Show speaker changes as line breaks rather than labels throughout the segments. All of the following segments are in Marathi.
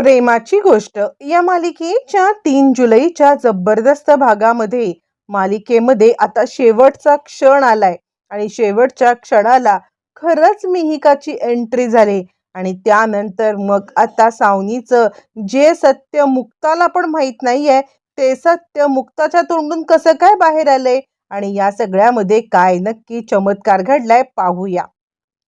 प्रेमाची गोष्ट. या मालिकेच्या तीन जुलैच्या जबरदस्त भागामध्ये मालिकेमध्ये आता शेवटचा क्षण आलाय. आणि शेवटच्या क्षणाला खरंच मिहिकाची एंट्री झाली. आणि त्यानंतर मग आता सावनीचं जे सत्य मुक्ताला पण माहीत नाहीये ते सत्य मुक्ताच्या तोंडून कसं काय बाहेर आलंय? आणि या सगळ्यामध्ये काय नक्की चमत्कार घडलाय पाहूया.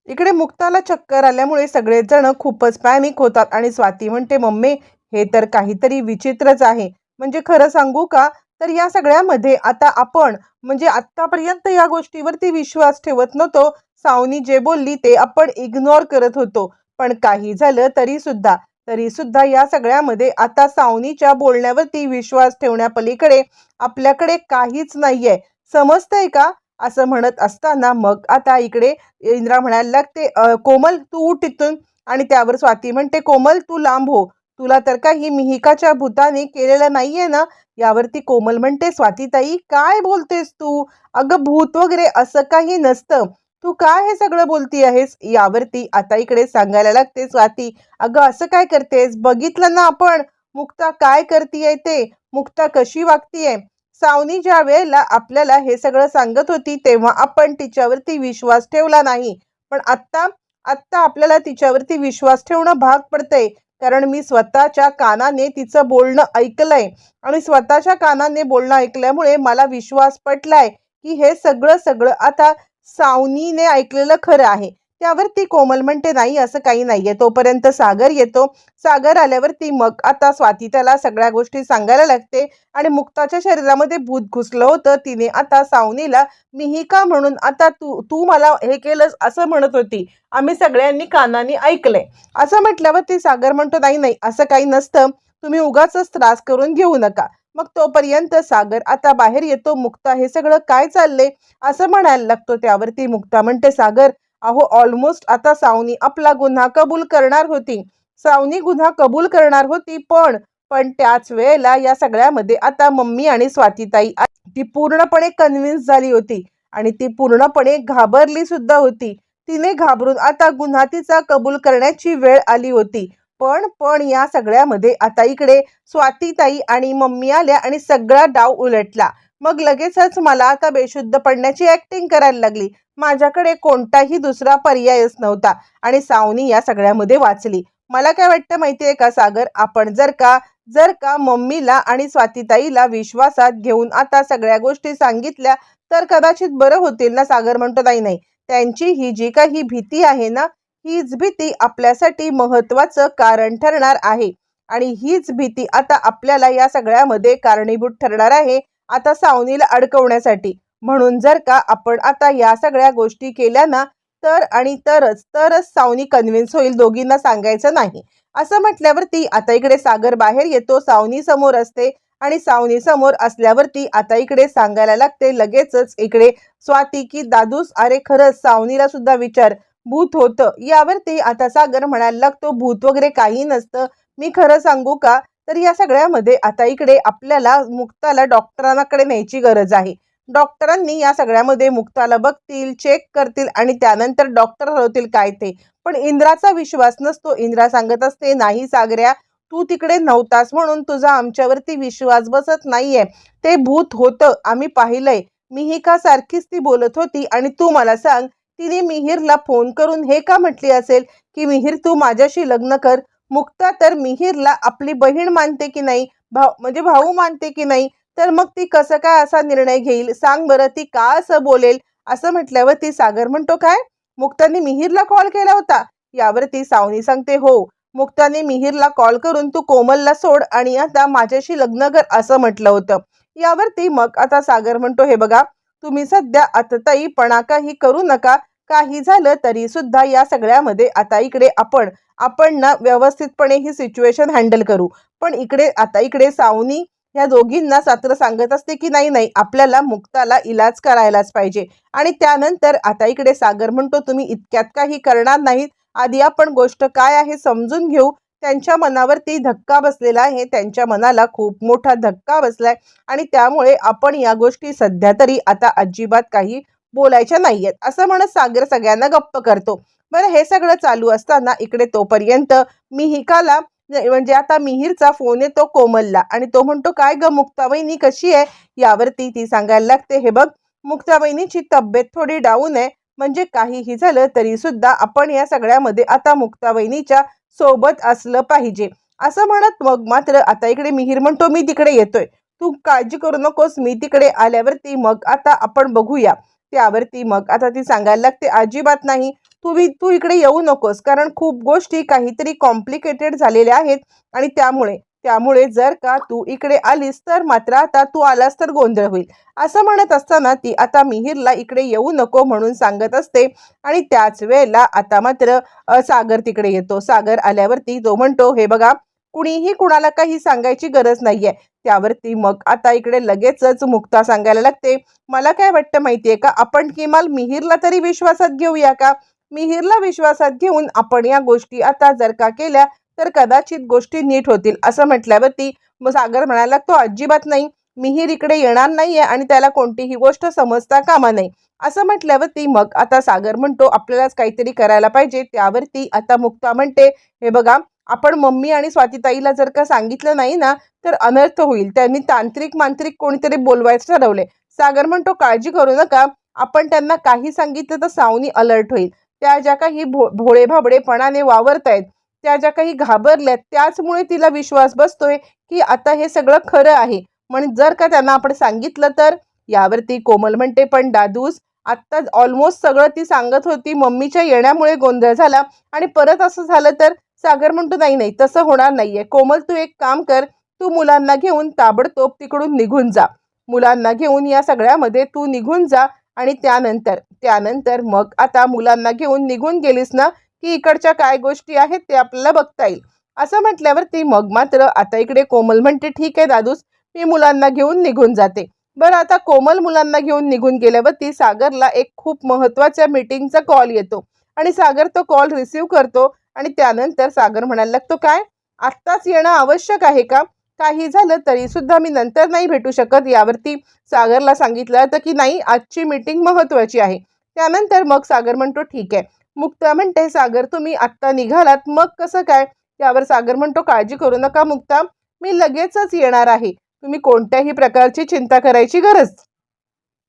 इकडे मुक्ताला चक्कर आल्यामुळे सगळेजण खूपच पॅनिक होतात आणि स्वाती म्हणते मम्मी हे तर काहीतरी विचित्रच आहे. म्हणजे खरं सांगू का? तर या सगळ्यामध्ये आता आपण म्हणजे आत्तापर्यंत या गोष्टीवरती विश्वास ठेवत नव्हतो. सावनी जे बोलली ते आपण इग्नोर करत होतो. पण काही झालं तरी सुद्धा. तरी सुद्धा या सगळ्यामध्ये आता सावनीच्या बोलण्यावरती विश्वास ठेवण्यापलीकडे आपल्याकडे काहीच नाहीये. समजतंय का? असं म्हणत असताना मग आता इकडे इंद्रा म्हणायला लागते कोमल तू उठ इथून. आणि त्यावर स्वाती म्हणते कोमल तू लांब हो. तुला तर काही मिहिकाच्या भूताने केलेलं नाहीये ना? यावरती कोमल म्हणते स्वातीताई काय बोलतेस तू? अगं भूत वगैरे असं काही नसतं. तू काय हे सगळं बोलती आहेस? यावरती आता इकडे सांगायला लागते स्वाती अगं असं काय करतेस? बघितलं ना आपण. मुक्ता काय करतीये ते? मुक्ता कशी वागतीये? सावनी ज्या वेळेला आपल्याला हे सगळं सांगत होती तेव्हा आपण तिच्यावरती विश्वास ठेवला नाही. पण आत्ता आत्ता आपल्याला तिच्यावरती विश्वास ठेवणं भाग पडतंय. कारण मी स्वतःच्या कानाने तिचं बोलणं ऐकलंय. आणि स्वतःच्या कानाने बोलणं ऐकल्यामुळे मला विश्वास पटलाय की हे सगळं सगळं आता सावनीने ऐकलेलं खरं आहे. त्यावर ती कोमल म्हणते नाही असं काही नाहीये. तोपर्यंत सागर येतो. सागर आल्यावरती मग आता स्वाती त्याला सगळ्या गोष्टी सांगायला लागते आणि मुक्ताच्या शरीरामध्ये भूत घुसलं होतं. तिने आता सावनीला मिहिका म्हणून आता तू तू मला हे केलंस असं म्हणत होती. आम्ही सगळ्यांनी कानाने ऐकलंय असं म्हटल्यावर ती सागर म्हणतो नाही नाही असं काही नसतं. तुम्ही उगाच त्रास करून घेऊ नका. मग तोपर्यंत सागर आता बाहेर येतो. मुक्ता हे सगळं काय चाललंय? असं म्हणायला लागतो त्यावरती मुक्ता म्हणते सागर अहो ऑलमोस्ट आता सावनी आपला गुन्हा कबूल करणार होती. सावनी गुन्हा कबूल करणार होती पण पण त्याच वेळेला या सगळ्यामध्ये आता मम्मी आणि स्वातीताई ती पूर्णपणे कन्व्हिन्स झाली होती आणि ती पूर्णपणे घाबरली सुद्धा होती. तिने घाबरून आता गुन्हा तिचा कबूल करण्याची वेळ आली होती. पण पण या सगळ्यामध्ये आता इकडे स्वातीताई आणि मम्मी आल्या आणि सगळा डाव उलटला. मग लगेचच मला आता बेशुद्ध पडण्याची ऍक्टिंग करायला लागली. माझ्याकडे कोणताही दुसरा पर्यायच नव्हता आणि सावनी या सगळ्यामध्ये वाचली. मला काय वाटतं माहितीये का सागर? आपण जर का जर का मम्मीला आणि स्वातीताईला विश्वासात घेऊन आता सगळ्या गोष्टी सांगितल्या तर कदाचित बरं होतील ना सागर म्हणतो नाही नाही. त्यांची ही जी काही भीती आहे ना हीच भीती आपल्यासाठी महत्वाचं कारण ठरणार आहे. आणि हीच भीती आता आपल्याला या सगळ्यामध्ये कारणीभूत ठरणार आहे आता सावनीला अडकवण्यासाठी. म्हणून जर का आपण आता या सगळ्या गोष्टी केल्या ना तर आणि तरच तरच सावनी कन्व्हिन्स होईल दोघींना सांगायचं नाही. असं म्हटल्यावरती आता इकडे सागर बाहेर येतो सावनी समोर असते आणि सावनी समोर असल्यावरती आता इकडे सांगायला लागते लगेचच इकडे स्वाती की दादूस अरे खरंच सावनीला सुद्धा विचार भूत होतं. यावरती आता सागर म्हणायला लागतो भूत वगैरे काही नसतं. मी खरं सांगू का? तर या सगळ्यामध्ये आता इकडे आपल्याला मुक्ताला डॉक्टरांकडे न्यायची गरज आहे. डॉक्टरांनी या सगळ्यामध्ये मुक्ताला बघतील चेक करतील आणि त्यानंतर डॉक्टर ठरवतील काय ते. पण इंद्राचा विश्वास नसतो. इंद्रा सांगत असते नाही सागऱ्या तू तिकडे नव्हतास म्हणून तुझा आमच्यावरती विश्वास बसत नाहीये. ते भूत होतं आम्ही पाहिलंय. मिहिका सारखीच ती बोलत होती? आणि तू मला सांग तिने मिहिरला फोन करून हे का म्हटली असेल की मिहिर तू माझ्याशी लग्न कर. मुक्ता तर मिहिरला आपली बहीण मानते की नाही? भाऊ म्हणजे भाऊ मानते की नाही? तर मग ती कसं काय असा निर्णय घेईल? सांग बरं ती का असं बोलेल? असं म्हटल्यावर ती सागर म्हणतो काय? मुक्ताने मिहिरला कॉल केला होता. यावरती सावनी सांगते हो मुक्ताने मिहिरला कॉल करून तू कोमलला सोड आणि आता माझ्याशी लग्न कर असं म्हटलं होतं. यावरती मग आता सागर म्हणतो हे बघा तुम्ही सध्या आतताईपणा काही करू नका. काही झालं तरी सुद्धा या सगळ्यामध्ये आता इकडे आपण आपण ना व्यवस्थितपणे ही सिच्युएशन हँडल करू. पण इकडे आता इकडे सावनी या दोघींना सात्र सांगत असते की नाही नाही आपल्याला मुक्ताला इलाज करायलाच पाहिजे. आणि त्यानंतर आता इकडे सागर म्हणतो तुम्ही इतक्यात काही करणार नाहीत. आधी आपण गोष्ट काय आहे समजून घेऊ. त्यांच्या मनावरती धक्का बसलेला आहे. त्यांच्या मनाला खूप मोठा धक्का बसलाय. आणि त्यामुळे आपण या गोष्टी सध्या तरी आता अजिबात काही बोलायच्या नाहीयेत. असं म्हणत सागर सगळ्यांना गप्प करतो. बरं हे सगळं चालू असताना इकडे तोपर्यंत मिहिकाला हिकाला म्हणजे आता मिहीरचा फोन येतो कोमलला आणि तो म्हणतो काय ग मुक्ताबाईनी कशी आहे? यावरती ती सांगायला लागते हे बघ मुक्ताबाईनीची तब्येत थोडी डाऊन आहे म्हणजे काहीही झालं तरी सुद्धा आपण या सगळ्यामध्ये आता मुक्तावहिनीच्या सोबत असलं पाहिजे. असं म्हणत मग मात्र आता इकडे मिहीर म्हणतो मी तिकडे येतोय. तू काळजी करू नकोस मी तिकडे आल्यावरती मग आता आपण बघूया. त्यावरती मग आता ती सांगायला लागते अजिबात नाही तुम्ही तू इकडे येऊ नकोस. कारण खूप गोष्टी काहीतरी कॉम्प्लिकेटेड झालेल्या आहेत. आणि त्यामुळे त्यामुळे जर का तू इकडे आलीस तर मात्र आता तू आलास तर गोंधळ होईल. असं म्हणत असताना ती आता मिहीरला इकडे येऊ नको म्हणून सांगत असते. आणि त्याच वेळेला आता मात्र सागर तिकडे येतो. सागर आल्यावरती जो म्हणतो हे बघा कुणीही कुणाला काही सांगायची गरज नाहीये. त्यावरती मग आता इकडे लगेचच मुक्ता सांगायला लागते मला काय वाटतं माहितीये का? आपण किमान मिहीरला तरी विश्वासात घेऊया का? मिहीरला विश्वासात घेऊन आपण या गोष्टी आता जर का केल्या तर कदाचित गोष्टी नीट होतील असं म्हटल्यावरती मग सागर म्हणायला लागतो अजिबात नाही. मिहीर इकडे येणार नाहीये आणि त्याला कोणतीही गोष्ट समजता कामा नाही असं म्हटल्यावरती मग आता सागर म्हणतो आपल्यालाच काहीतरी करायला पाहिजे. त्यावरती आता मुक्ता म्हणते हे बघा आपण मम्मी आणि स्वातीताईला जर का सांगितलं नाही ना तर अनर्थ होईल. त्यांनी तांत्रिक मांत्रिक कोणीतरी बोलवायचं ठरवले सागर म्हणतो काळजी करू नका. आपण त्यांना काही सांगितलं तर सावनी अलर्ट होईल. त्या ज्या काही भो भोळे भाबडेपणाने वावरतायत त्या ज्या काही घाबरल्यात त्याचमुळे तिला विश्वास बसतोय की आता हे सगळं खरं आहे. म्हणून जर का त्यांना आपण सांगितलं तर यावरती कोमल म्हणते पण दादूस आत्ता ऑलमोस्ट सगळं ती सांगत होती मम्मीच्या येण्यामुळे गोंधळ झाला आणि परत असं झालं तर? सागर म्हणतो नाही नाही तसं होणार नाहीये. कोमल तू एक काम कर तू मुलांना घेऊन ताबडतोब तिकडून निघून जा. मुलांना घेऊन या सगळ्यामध्ये तू निघून जा आणि त्यानंतर त्यानंतर मग आता मुलांना घेऊन निघून गेलीस ना की इकडच्या काय गोष्टी आहेत ते आपल्याला बघता येईल. असं म्हटल्यावर ती मग मात्र आता इकडे कोमल म्हणते ठीक आहे दादूस मी मुलांना घेऊन निघून जाते. बरं आता कोमल मुलांना घेऊन निघून गेल्यावर ती सागरला एक खूप महत्त्वाच्या मीटिंगचा कॉल येतो. आणि सागर तो कॉल रिसीव करतो आणि त्यानंतर सागर म्हणायला लागतो काय? आत्ताच येणं आवश्यक आहे का? काही झालं तरी सुद्धा मी नंतर नाही भेटू शकत यावरती सागरला सांगितलं होतं की नाही आजची मीटिंग महत्त्वाची आहे. त्यानंतर मग सागर म्हणतो ठीक आहे. मुक्ता म्हणते सागर तुम्ही आत्ता निघालात. मग कसं काय? यावर सागर म्हणतो काळजी करू नका मुक्ता. मी लगेचच येणार आहे. तुम्ही कोणत्याही प्रकारची चिंता करायची गरज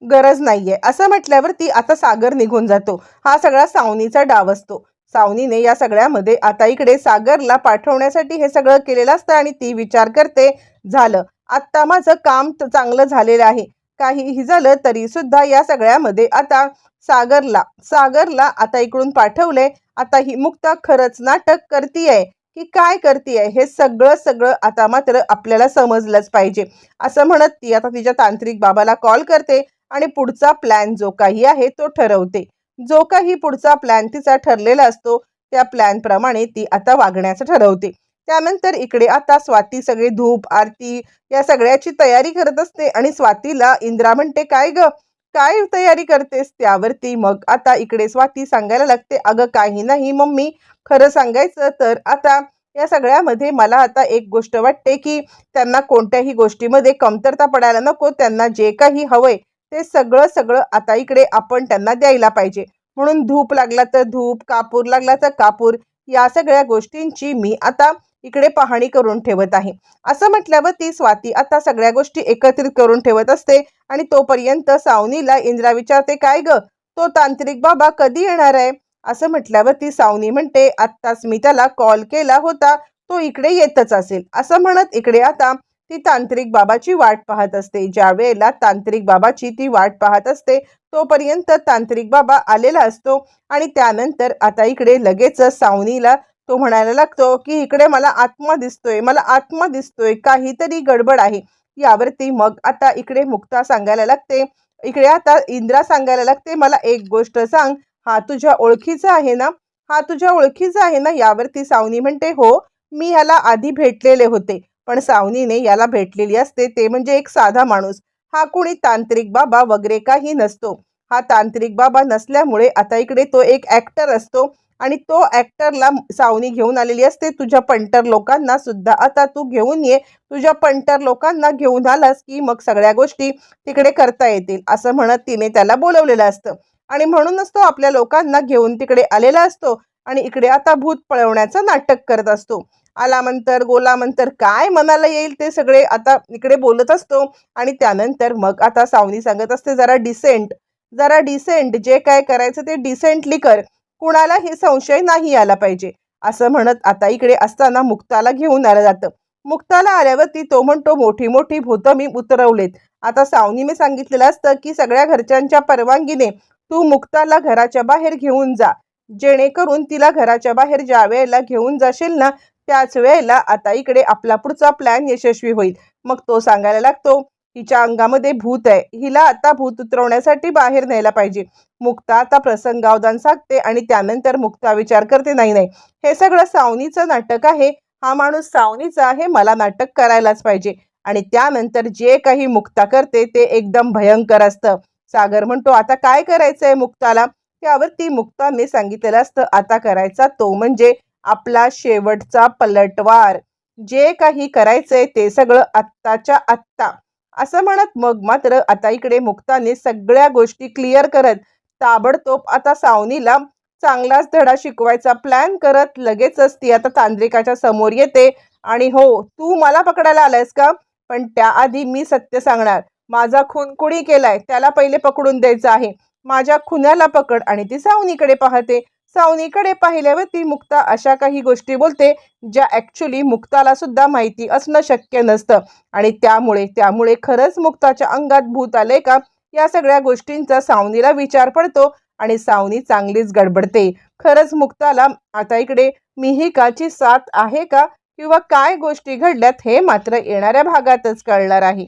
गरज नाहीये. असं म्हटल्यावरती आता सागर निघून जातो. हा सगळा सावनीचा डाव असतो. सावनीने या सगळ्यामध्ये आता इकडे सागरला पाठवण्यासाठी हे सगळं केलेलं असतं आणि ती विचार करते झालं. आत्ता माझं काम चांगलं झालेलं आहे. काहीही झालं तरी सुद्धा या सगळ्यामध्ये आता सागरला सागरला आता इकडून पाठवले आता ही मुक्ता खरंच नाटक करतीये. की काय करतीये? हे सगळं सगळं आता मात्र आपल्याला समजलंच पाहिजे. असं म्हणत ती आता तिच्या तांत्रिक बाबाला कॉल करते आणि पुढचा प्लॅन जो काही आहे तो ठरवते. जो काही पुढचा प्लॅन तिचा ठरलेला असतो त्या प्लॅनप्रमाणे ती आता वागण्याचं ठरवते. त्यानंतर इकडे आता स्वाती सगळे धूप आरती या सगळ्याची तयारी करत असते आणि स्वातीला इंद्रा म्हणते काय ग? काय तयारी करतेस? त्यावरती मग आता इकडे स्वाती सांगायला लागते अगं काही नाही मम्मी खरं सांगायचं तर आता या सगळ्यामध्ये मला आता एक गोष्ट वाटते की त्यांना कोणत्याही गोष्टीमध्ये कमतरता पडायला नको त्यांना जे काही हवंय ते सगळं सगळं आता इकडे आपण त्यांना द्यायला पाहिजे. म्हणून धूप लागला तर धूप कापूर लागला तर कापूर या सगळ्या गोष्टींची मी आता इकडे पाहणी करून ठेवत आहे. असं म्हटल्यावर ती स्वाती आता सगळ्या गोष्टी एकत्रित करून ठेवत असते आणि तोपर्यंत सावनीला इंद्रा विचारते काय ग? तो तांत्रिक बाबा कधी येणार आहे? असं म्हटल्यावर ती सावनी म्हणते आत्ताच मी त्याला कॉल केला होता तो इकडे येतच असेल. असं म्हणत इकडे आता ती तांत्रिक बाबाची वाट पाहत असते. ज्या वेळेला तांत्रिक बाबाची ती वाट पाहत असते तोपर्यंत तांत्रिक बाबा आलेला असतो आणि त्यानंतर आता इकडे लगेच सावनीला तो म्हणायला लागतो की इकडे मला आत्मा दिसतोय मला आत्मा दिसतोय काहीतरी गडबड आहे. यावरती मग आता इकडे मुक्ता सांगायला लागते. इकडे आता इंद्रा सांगायला लागते मला एक गोष्ट सांग हा तुझ्या ओळखीचा आहे ना? हा तुझ्या ओळखीचा आहे ना? यावरती सावनी म्हणते हो मी ह्याला आधी भेटलेले होते. पण सावनीने याला भेटलेली असते ते म्हणजे एक साधा माणूस. हा कोणी तांत्रिक बाबा वगैरे काही नसतो. हा तांत्रिक बाबा नसल्यामुळे आता इकडे तो एक ऍक्टर असतो आणि तो ऍक्टरला सावनी घेऊन आलेली असते. तुझ्या पंटर लोकांना सुद्धा आता तू घेऊन ये. तुझ्या पंटर लोकांना घेऊन आलास की मग सगळ्या गोष्टी तिकडे करता येतील असं म्हणत तिने त्याला बोलवलेलं असतं. आणि म्हणूनच तो आपल्या लोकांना घेऊन तिकडे आलेला असतो आणि इकडे आता भूत पळवण्याचं नाटक करत असतो. आलामंतर गोलामंतर काय मनाला येईल ते सगळे आता इकडे बोलत असतो. आणि त्यानंतर मग आता सावनी सांगत असते जरा डिसेंट जरा डिसेंट जे काय करायचं ते डिसेंटली कर. कुणाला हे संशय नाही आला पाहिजे. असं म्हणत आता इकडे असताना मुक्ताला घेऊन आलं जातं. मुक्ताला आल्यावरती तो म्हणतो मोठी मोठी भूतं मी उतरवलेत. आता सावनीने सांगितलेलं असतं की सगळ्या घरच्यांच्या परवानगीने तू मुक्ताला घराच्या बाहेर घेऊन जा. जेणेकरून तिला घराच्या बाहेर ज्या वेळेला घेऊन जाशील ना त्याच वेळेला आता इकडे आपला पुढचा प्लॅन यशस्वी होईल. मग तो सांगायला लागतो हिच्या अंगामध्ये भूत आहे. हिला आता भूत उतरवण्यासाठी बाहेर न्यायला पाहिजे. मुक्ता आता प्रसंगावधान सांगते आणि त्यानंतर मुक्ता विचार करते नाही नाही. हे सगळं सावनीचं नाटक आहे. हा माणूस सावनीचा आहे. मला नाटक करायलाच पाहिजे. आणि त्यानंतर जे काही मुक्ता करते ते एकदम भयंकर असतं. सागर म्हणतो आता काय करायचंय मुक्ताला? त्यावर ती मुक्ताने सांगितलेलं असतं आता करायचा तो म्हणजे आपला शेवटचा पलटवार. जे काही करायचंय ते सगळं आत्ताच्या आत्ता. असं म्हणत मग मात्र आता इकडे मुक्ताने सगळ्या गोष्टी क्लिअर करत ताबडतोब आता सावनीला चांगलाच धडा शिकवायचा प्लॅन करत लगेचच ती आता तांत्रिकाच्या समोर येते. आणि हो तू मला पकडायला आलायस का? पण त्याआधी मी सत्य सांगणार. माझा खून कुणी केलाय? त्याला पहिले पकडून द्यायचं आहे. माझ्या खुन्याला पकड आणि ती सावनीकडे पाहते. सावनीकडे पाहिल्यावर ती मुक्ता अशा काही गोष्टी बोलते ज्या ॲक्च्युली मुक्ताला सुद्धा माहिती असणं शक्य नसतं. आणि त्यामुळे त्यामुळे खरंच मुक्ताच्या अंगात भूत आले का? या सगळ्या गोष्टींचा सावनीला विचार पडतो आणि सावनी चांगलीच गडबडते. खरंच मुक्ताला आता इकडे मिहिकाची साथ आहे का? किंवा काय गोष्टी घडल्यात हे मात्र येणाऱ्या भागातच कळणार आहे.